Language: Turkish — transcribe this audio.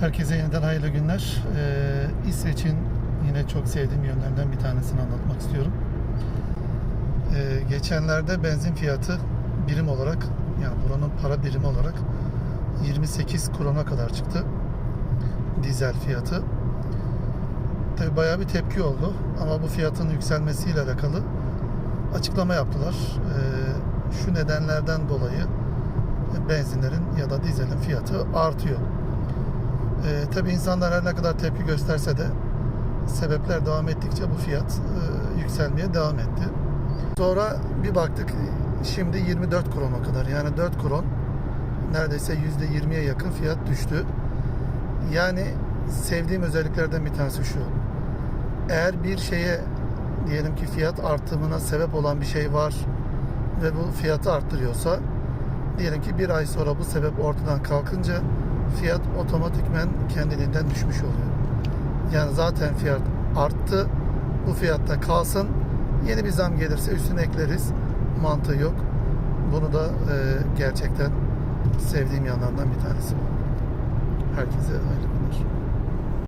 Herkese yeniden hayırlı günler. Ee, İsveç'in yine çok sevdiğim yönlerinden bir tanesini anlatmak istiyorum. Ee, geçenlerde benzin fiyatı birim olarak, yani buranın para birimi olarak 28 krona kadar çıktı. Dizel fiyatı. Tabi bayağı bir tepki oldu ama bu fiyatın yükselmesiyle alakalı açıklama yaptılar. Ee, şu nedenlerden dolayı benzinlerin ya da dizelin fiyatı artıyor. Ee, tabii insanlar her ne kadar tepki gösterse de sebepler devam ettikçe bu fiyat e, yükselmeye devam etti. Sonra bir baktık şimdi 24 krona kadar yani 4 kron neredeyse %20'ye yakın fiyat düştü. Yani sevdiğim özelliklerden bir tanesi şu. Eğer bir şeye diyelim ki fiyat artımına sebep olan bir şey var ve bu fiyatı arttırıyorsa diyelim ki bir ay sonra bu sebep ortadan kalkınca fiyat otomatikmen kendiliğinden düşmüş oluyor. Yani zaten fiyat arttı. Bu fiyatta kalsın. Yeni bir zam gelirse üstüne ekleriz. Mantığı yok. Bunu da e, gerçekten sevdiğim yanlardan bir tanesi. Herkese hayırlı günler.